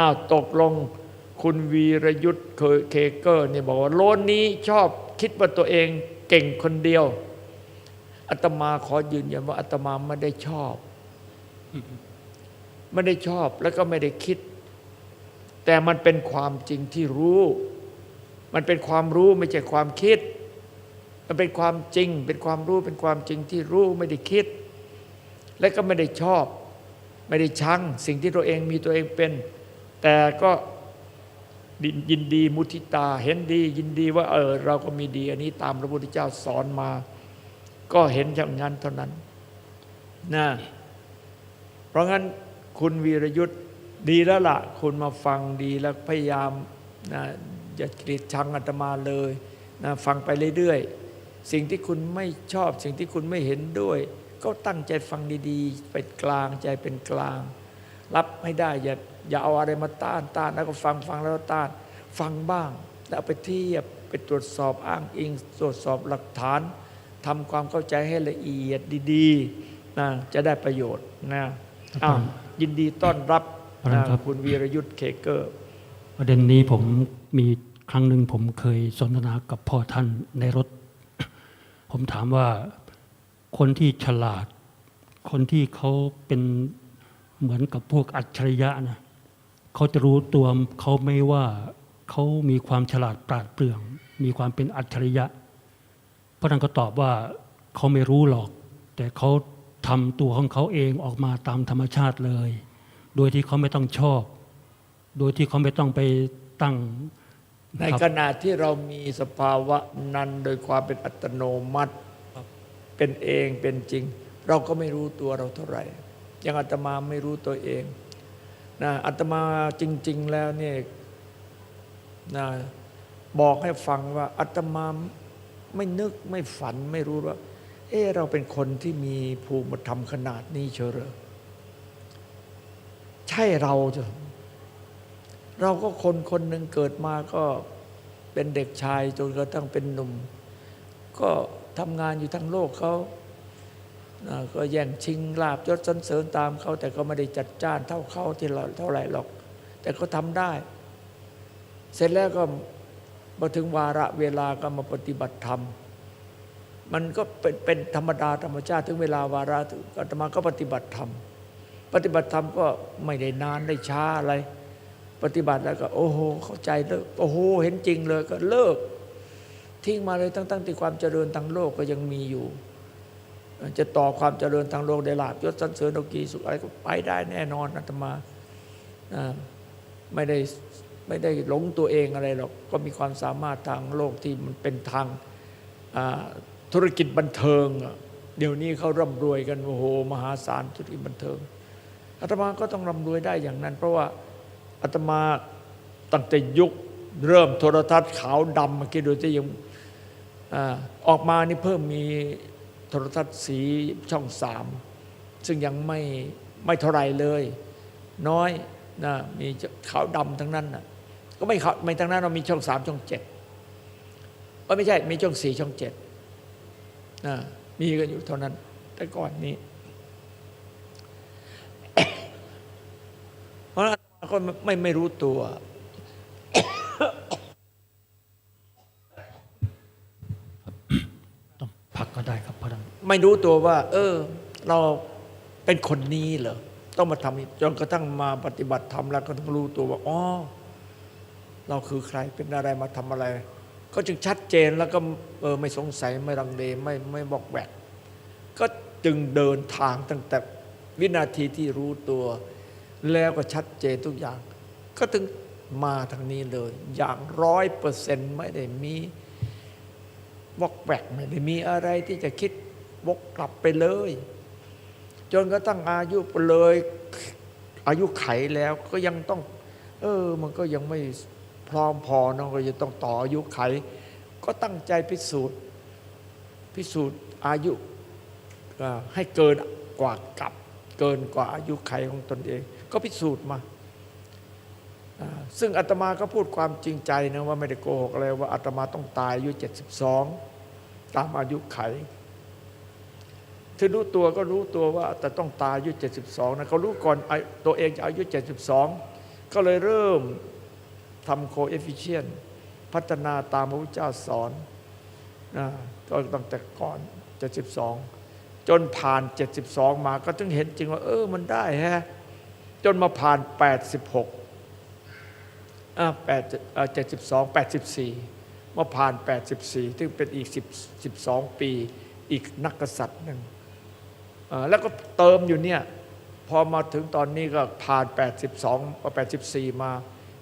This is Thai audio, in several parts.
อ้าวตกลงคุณวีรยุทธ์เคเกอร์เนี่ยบอกว่าโลนนี้ชอบคิดว่าตัวเองเก่งคนเดียวอาตมาขอยืนยันว่าอาตมาไม่ได้ชอบ ไม่ได้ชอบแล้วก็ไม่ได้คิด แต่มันเป็นความจริงที่รู้ มันเป็นความรู้ไม่ใช่ความคิด มันเป็นความจริง เป็นความรู้เป็นความจริงที่รู้ไม่ได้คิด และก็ไม่ได้ชอบ ไม่ได้ชังสิ่งที่ตัวเองมีตัวเองเป็น แต่ก็ยินดีมุทิตาเห็นดียินดีว่าเออเราก็มีดี อันนี้ตามพระพุทธเจ้าสอนมา ก็เห็นอย่างนั้นเท่านั้นนะเพราะงั้นคุณวีรยุทธ์ดีแล้วละ่ะ คุณมาฟังดีแล้วพยายามนะอย่าเกลียดชังอาตมาเลยนะฟังไปเรื่อยๆ สิ่งที่คุณไม่ชอบ สิ่งที่คุณไม่เห็นด้วย ก็ตั้งใจฟังดีๆ เป็นกลางใจเป็นกลาง รับไม่ได้อย่า อย่าเอาอะไรมาต้านต้านแล้วก็ฟังฟังแล้วต้าน ฟังบ้าง แล้วเอาไปเทียบไปตรวจสอบอ้างอิง ตรวจสอบหลักฐานทำความเข้าใจให้ละเอียดดีๆนะจะได้ประโยชน์นะอ้าวยินดีต้อนรับนะคุณวีรยุทธ์เคเกอร์ ประเด็นนี้ผมมีครั้งหนึ่งผมเคยสนทนากับพ่อท่านในรถ ผมถามว่าคนที่ฉลาด คนที่เขาเป็นเหมือนกับพวกอัจฉริยะนะ เขาจะรู้ตัวเขาไม่ว่าเขามีความฉลาดปราดเปรื่อง มีความเป็นอัจฉริยะ พระท่านก็ตอบว่าเขาไม่รู้หรอก แต่เขาทำตัวของเขาเองออกมาตามธรรมชาติเลย โดยที่เขาไม่ต้องชอบ โดยที่เขาไม่ต้องไปตั้ง ในครับขณะที่เรามีสภาวะนั้นโดยความเป็นอัตโนมัติเป็นเองเป็นจริง เราก็ไม่รู้ตัวเราเท่าไหร่ยังอาตมาไม่รู้ตัวเอง นะอาตมาจริง ๆ แล้วเนี่ยนะบอกให้ฟังว่าอาตมาไม่นึกไม่ฝันไม่รู้ว่า เออเราเป็นคนที่มีภูมิธรรมขนาดนี้เชียวเหรอใช่เราจ้ะเราก็คนคนหนึ่งเกิดมาก็เป็นเด็กชายจนกระทั่งเป็นหนุ่ม ก็ทำงานอยู่ทั้งโลกเขา ก็แย่งชิงลาบยศสรรเสริญตามเขา แต่ก็ไม่ได้จัดจ้านเท่าเขาที่เราเท่าไหร่หรอก แต่ก็ทำได้ เสร็จแล้วก็มาถึงวาระเวลาก็มาปฏิบัติธรรม มันก็เป็นเป็นธรรมดาธรรมชาติถึงเวลาวาระถึงอาตมาก็ปฏิบัติธรรม ปฏิบัติธรรมก็ไม่ได้นานได้ช้าอะไร ปฏิบัติแล้วก็ โอ้โหเข้าใจเลิกโอ้โหเห็นจริงเลยก็เลิก ทิ้งมาเลยตั้งตั้งที่ความเจริญทางโลกก็ยังมีอยู่ จะต่อความเจริญทางโลกได้ลาบยศสันเสริญโลกีสุขอะไรก็ไปได้แน่นอนอาตมาไม่ได้ไม่ได้หลงตัวเองอะไรหรอกก็มีความสามารถทางโลกที่มันเป็นทางธุรกิจบันเทิง เดี๋ยวนี้เขาร่ำรวยกันโอ้โหมหาศาลธุรกิจบันเทิงอาตมาก็ต้องร่ำรวยได้อย่างนั้น เพราะว่าอาตมาตั้งแต่ยุคเริ่มโทรทัศน์ขาวดำเมื่อกี้ดูที่ยังอออกมานี่เพิ่มมี โทรทัศน์สีช่องสามซึ่งยังไม่ไม่เท่าไรเลย น้อยนะมีขาวดำทั้งนั้นนะก็ไม่ขาวไม่ทั้งนั้นเรามีช่องสามช่องเจ็ดก็ไม่ใช่มีช่องสี่ช่องเจ็ดนะมีกันอยู่เท่านั้น แต่ก่อนนี้ เพราะฉะนั้นก็ไม่ไม่รู้ตัว ต้องพักก็ได้ครับพระท่าน ไม่รู้ตัวว่า เออ เราเป็นคนนี้เหรอต้องมาทำจนกระทั่งมาปฏิบัติธรรมแล้วก็ต้องรู้ตัวว่าอ๋อเราคือใครเป็นอะไรมาทำอะไร ก็จึงชัดเจนแล้วก็เออไม่สงสัยไม่รังเลไม่ไม่บอกแวกก็จึงเดินทางตั้งแต่วินาทีที่รู้ตัว แล้วก็ชัดเจนทุกอย่าง ก็ถึงมาทางนี้เลย อย่างร้อยเปอร์เซ็นต์ไม่ได้มีวอกแวกไม่ได้มีอะไรที่จะคิด วกกลับไปเลย จนกระทั่งอายุเลย อายุไขแล้วก็ยังต้อง เออ มันก็ยังไม่พร้อมพอเนาะก็จะต้องต่ออายุไข ก็ตั้งใจพิสูจน์ พิสูจน์อายุให้เกินกว่ากับเกินกว่าอายุไขของตนเอง ก็พิสูจน์มาอ่าซึ่งอาตมาก็พูดความจริงใจนะว่าไม่ได้โกหกอะไรว่าอาตมาต้องตายอายุ 72 ตามอายุไข ถ้ารู้ตัวก็รู้ตัวว่าแต่ต้องตายอายุ 72 นะเขารู้ก่อนตัวเองจะอายุ 72 ก็เลยเริ่มทำโคเอฟฟิเชียนพัฒนาตามพระพุทธเจ้าสอนนะก็ตั้งแต่ก่อน 72 จนผ่าน 72 มาก็ถึงเห็นจริงว่า เออมันได้ฮะจนมาผ่าน 86อ่า8 72 84 มาผ่าน 84ซึ่งเป็นอีก10 12 ปีอีกนักกษัตริย์หนึ่ง แล้วก็เติมอยู่เนี่ยพอมาถึงตอนนี้ก็ผ่าน 82มา84 มา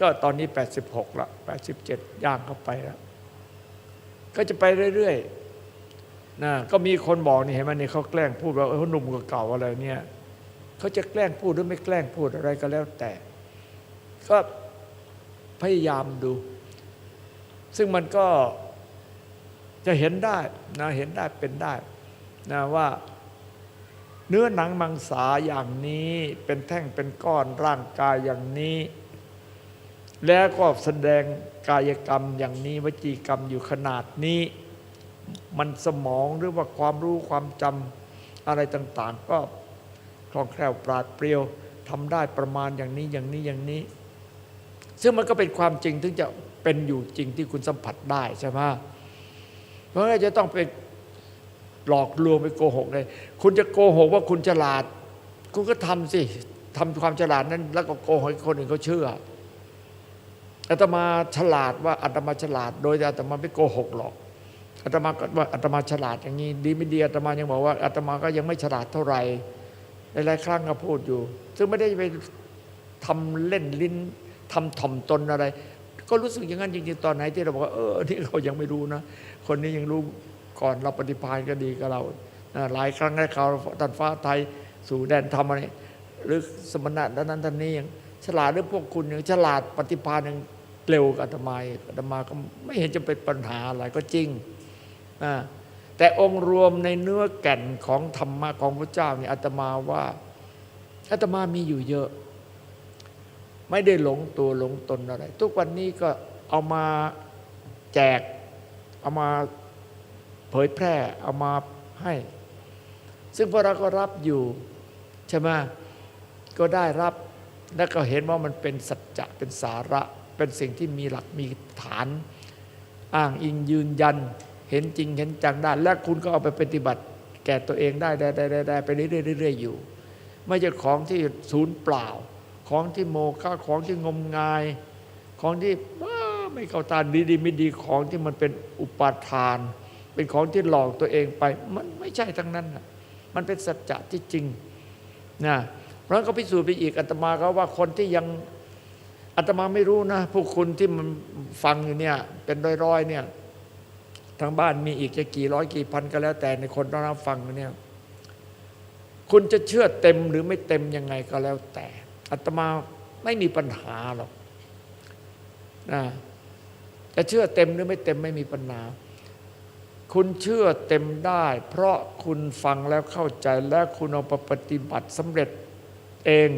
ก็ตอนนี้ 86ละ87 ย่างเข้าไปแล้ว ก็จะไปเรื่อยๆนะก็มีคนบอกนี่เห็นไหมนี่เขาแกล้งพูดว่าเออหนุ่มกว่าเก่าอะไรเนี่ยเขาจะแกล้งพูดหรือไม่แกล้งพูดอะไรก็แล้วแต่ ก็พยายามดู ซึ่งมันก็จะเห็นได้นะเห็นได้เป็นได้นะว่า เนื้อหนังมังสาอย่างนี้เป็นแท่งเป็นก้อนร่างกายอย่างนี้ แล้วก็แสดงกายกรรมอย่างนี้วจีกรรมอยู่ขนาดนี้ มันสมองหรือว่าความรู้ความจำอะไรต่างๆ ก็คล่องแคล่วปราดเปรียวทำได้ประมาณอย่างนี้อย่างนี้อย่างนี้ ซึ่งมันก็เป็นความจริงถึงจะเป็นอยู่จริงที่คุณสัมผัสได้ใช่ไหมเพราะงั้นจะต้องไป หลอกลวงไปโกหกเลย คุณจะโกหกว่าคุณฉลาด คุณก็ทำสิทำความฉลาดนั้น แล้วก็โกหกคนอื่นเขาเชื่ออาตมาฉลาดว่าอาตมาฉลาด โดยอาตมาไม่โกหกหรอกอาตมาก็ว่าอาตมาฉลาดอย่างนี้ดีไม่ดีอาตมายังบอกว่าอาตมาก็ยังไม่ฉลาดเท่าไหร่หลายๆครั้งก็พูดอยู่ ซึ่งไม่ได้ไปทำเล่นลิ้นทำถ่อมตนอะไร ก็รู้สึกอย่างนั้นจริงๆตอนไหนที่เราบอกว่าเออนี่เขายังไม่รู้นะ คนนี้ยังรู้ ก่อนเราปฏิพานก็ดีกับเรานะหลายครั้งได้ข่าวตันฟ้าไทยสู่แดนธรรมอะไรหรือสมณะด้านนั้นท่านนี้ยังฉลาดหรือพวกคุณยังฉลาดปฏิพานยังเร็วกับอาตมาอีกอาตมาก็ไม่เห็นจะเป็นปัญหาอะไรก็จริงนะแต่องค์รวมในเนื้อแก่นของธรรมะของพระเจ้าเนี่ยอาตมาว่าอาตมามีอยู่เยอะ ไม่ได้หลงตัวหลงตนอะไร ทุกวันนี้ก็เอามาแจกเอามา เผยแพร่เอามาให้ ซึ่งพวกเราก็รับอยู่ใช่ไหมก็ได้รับแล้วก็เห็นว่ามันเป็นสัจจะเป็นสาระเป็นสิ่งที่มีหลักมีฐาน อ้างอิงยืนยัน เห็นจริงเห็นจังได้ และคุณก็เอาไปปฏิบัติแก่ตัวเองได้ได้ได้ได้ได้ไปเรื่อยๆเรื่อยอยู่ ไม่ใช่ของที่ศูนย์เปล่า ของที่โมฆะของที่งมงาย ของที่ไม่เข้าตาดีดีไม่ดีของที่มันเป็นอุปาทาน เป็นของที่หลอกตัวเองไป มันไม่ใช่ทั้งนั้นนะมันเป็นสัจจะที่จริงนะเพราะก็พิสูจน์ไปอีกอาตมาก็ว่าคนที่ยังอาตมาไม่รู้นะพวกคุณที่มันฟังอยู่เนี่ย เป็นร้อยๆเนี่ยทางบ้านมีอีกจะกี่ร้อยกี่พันก็แล้ว แต่ในคนรับฟังเนี่ยคุณจะเชื่อเต็มหรือไม่เต็มยังไงก็แล้วแต่อาตมาไม่มีปัญหาหรอกนะจะเชื่อเต็มหรือไม่เต็มไม่มีปัญหา คุณเชื่อเต็มได้ เพราะคุณฟังแล้วเข้าใจและคุณเอาไปปฏิบัติสำเร็จเอง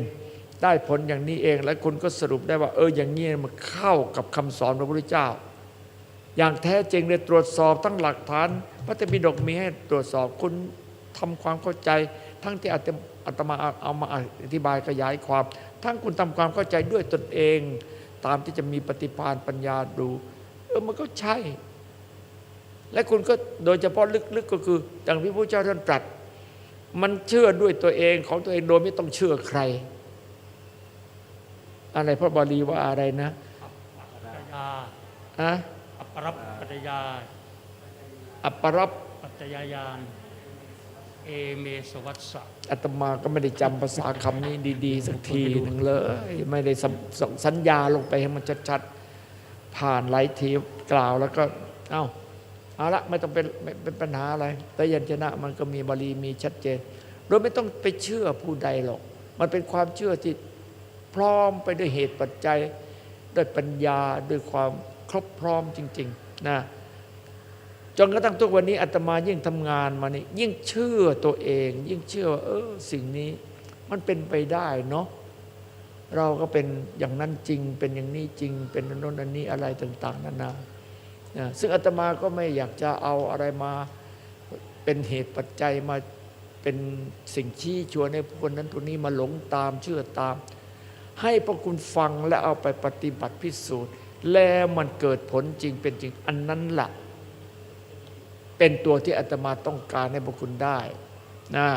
ได้ผลอย่างนี้เอง และคุณก็สรุปได้ว่า เอออย่างนี้มันเข้ากับคำสอนพระพุทธเจ้า อย่างแท้จริงเลยตรวจสอบทั้งหลักฐานพระธรรมปิฎกมีให้ตรวจสอบคุณทำความเข้าใจ ทั้งที่อาตอาตมาเอามาอธิบายขยายความ ทั้งคุณทำความเข้าใจด้วยตนเอง ตามที่จะมีปฏิภาณปัญญาดู เออมันก็ใช่ และคุณก็โดยเฉพาะลึกๆก็คืออย่างที่พระเจ้าท่านตรัส มันเชื่อด้วยตัวเองของตัวเองโดยไม่ต้องเชื่อใคร อะไรพระบาลีว่าอะไรนะปัจจยาอะอัปปรับปัจจยาอัปปรับปัจจยายานเอเมสวัสสะอาตมาก็ไม่ได้จำภาษาคำนี้ดีๆ สักทีหนึ่งเลย ไม่ได้สัมส่งสัญญาลงไปให้มันชัดๆ ผ่านหลายทีกล่าวแล้วก็ เอ้า เอาละไม่ต้องเป็นไม่เป็นปัญหาอะไร แต่ยัญชนะมันก็มีบาลีมีชัดเจนโดยไม่ต้องไปเชื่อผู้ใดหรอก มันเป็นความเชื่อที่พร้อมไปด้วยเหตุปัจจัย ด้วยปัญญาด้วยความครบพร้อมจริง ๆนะจนกระทั่งทุกวันนี้อาตมายิ่งทำงานมานี่ยิ่งเชื่อตัวเอง ยิ่งเชื่อว่าเออสิ่งนี้มันเป็นไปได้เนาะเราก็เป็นอย่างนั้นจริง เป็นอย่างนี้จริง เป็นอันโน้นอันนี้อะไรต่าง ๆนานานะ ซึ่งอาตมาก็ไม่อยากจะเอาอะไรมาเป็นเหตุปัจจัยมาเป็นสิ่งชี้ชวนให้คนนั้นคนนี้มาหลงตามเชื่อตาม ให้พวกคุณฟังและเอาไปปฏิบัติพิสูจน์ แล้วมันเกิดผลจริงเป็นจริงอันนั้นละ่ะ เป็นตัวที่อาตมาต้องการให้พวกคุณได้นะ